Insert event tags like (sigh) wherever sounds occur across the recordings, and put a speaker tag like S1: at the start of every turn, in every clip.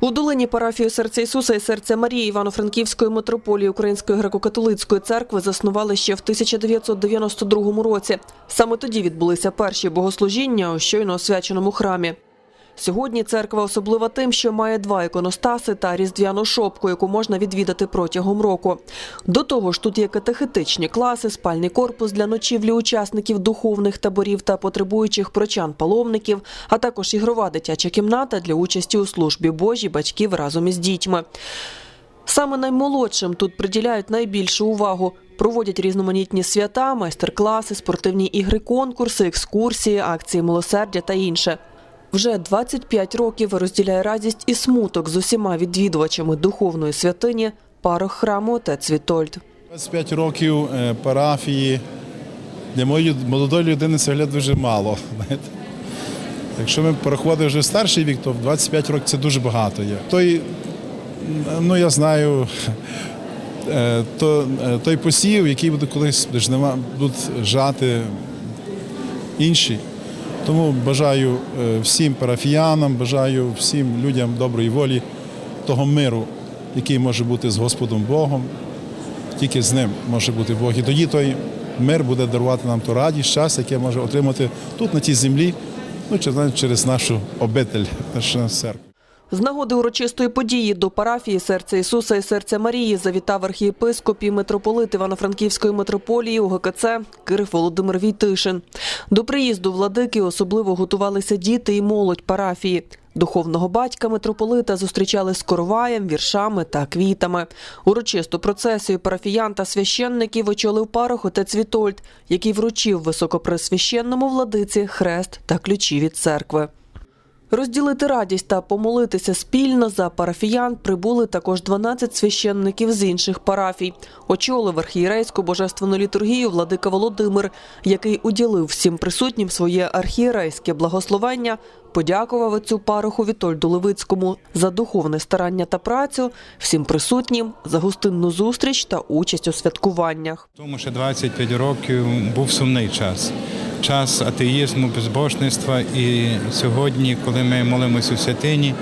S1: У долині парафію серця Ісуса і серця Марії Івано-Франківської митрополії Української греко-католицької церкви заснували ще в 1992 році. Саме тоді відбулися перші богослужіння у щойно освяченому храмі. Сьогодні церква особлива тим, що має два іконостаси та різдвяну шопку, яку можна відвідати протягом року. До того ж, тут є катехетичні класи, спальний корпус для ночівлі учасників духовних таборів та потребуючих прочан-паломників, а також ігрова дитяча кімната для участі у службі Божій батьків разом із дітьми. Саме наймолодшим тут приділяють найбільшу увагу. Проводять різноманітні свята, майстер-класи, спортивні ігри, конкурси, екскурсії, акції милосердя та інше. Вже 25 років розділяє радість і смуток з усіма відвідувачами духовної святині парох храму отець Вітольд.
S2: 25 років е, парафії. Для моєї молодої людини це виглядає дуже мало. (laughs) Якщо ми порахували вже старший вік, то в 25 років це дуже багато є. Той, ну я знаю, е, то, е, той посів, який буде колись де ж нема- жати інші. Тому бажаю е, всім парафіянам, бажаю всім людям доброї волі, того миру, який може бути з Господом Богом, тільки з ним може бути Бог. І тоді той мир буде дарувати нам ту радість, щастя, яке може отримати тут, на тій землі, ну, через нашу обитель, нашу церкву.
S1: З нагоди урочистої події до парафії серця Ісуса і серця Марії завітав архієпископ і митрополит Івано-Франківської митрополії УГКЦ Кирив Володимир Війтишин. До приїзду владики особливо готувалися діти і молодь парафії. Духовного батька митрополита зустрічали з короваєм, віршами та квітами. Урочисту процесію парафіян та священників очолив парох отець Вітольд, який вручив високопресвященному владиці хрест та ключі від церкви. Розділити радість та помолитися спільно за парафіян прибули також 12 священників з інших парафій. Очолив архієрейську божественну літургію владика Володимир, який уділив всім присутнім своє архієрейське благословення, подякував отцю пароху Вітольду Левицькому за духовне старання та працю, всім присутнім за гостинну зустріч та участь у святкуваннях.
S3: Тому що 25 років був сумний час. Час атеїзму, безбожництва. І сьогодні, коли ми молимося у святині,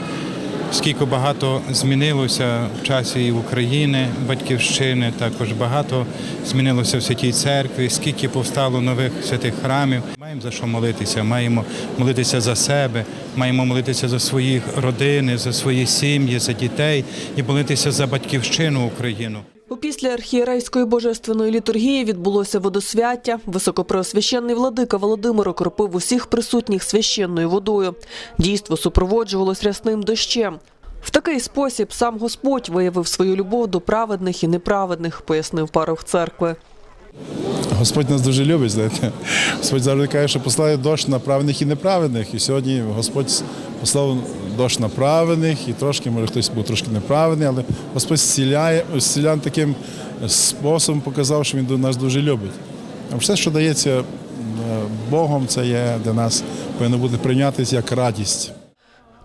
S3: скільки багато змінилося в часі і України, батьківщини, також багато змінилося в святій церкві, скільки повстало нових святих храмів. Маємо за що молитися, маємо молитися за себе, маємо молитися за свої родини, за свої сім'ї, за дітей і молитися за батьківщину Україну.
S1: Опісля архієрейської божественної літургії відбулося водосвяття. Високопреосвященний владика Володимир окропив усіх присутніх священною водою. Дійство супроводжувалось рясним дощем. В такий спосіб сам Господь виявив свою любов до праведних і неправедних, пояснив парох церкви.
S2: Господь нас дуже любить, знаєте. Господь завжди каже, що послає дощ на праведних і неправедних. І сьогодні Господь послав дощ направених, і трошки, може, хтось був трошки неправильний, але Господь зціляє, зцілян таким способом показав, що Він нас дуже любить. А все, що дається е, Богом, це є для нас повинно бути прийнятися як радість.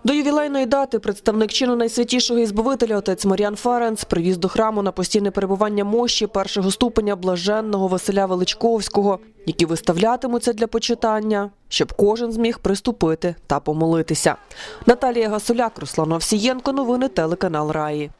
S1: До ювілейної дати представник чину найсвятішого ізбавителя отець Маріан Ференц привіз до храму на постійне перебування мощі першого ступеня блаженного Василя Величковського, які виставлятимуться для почитання, щоб кожен зміг приступити та помолитися. Наталія Гасуляк, Руслан Овсієнко, новини телеканал Раї.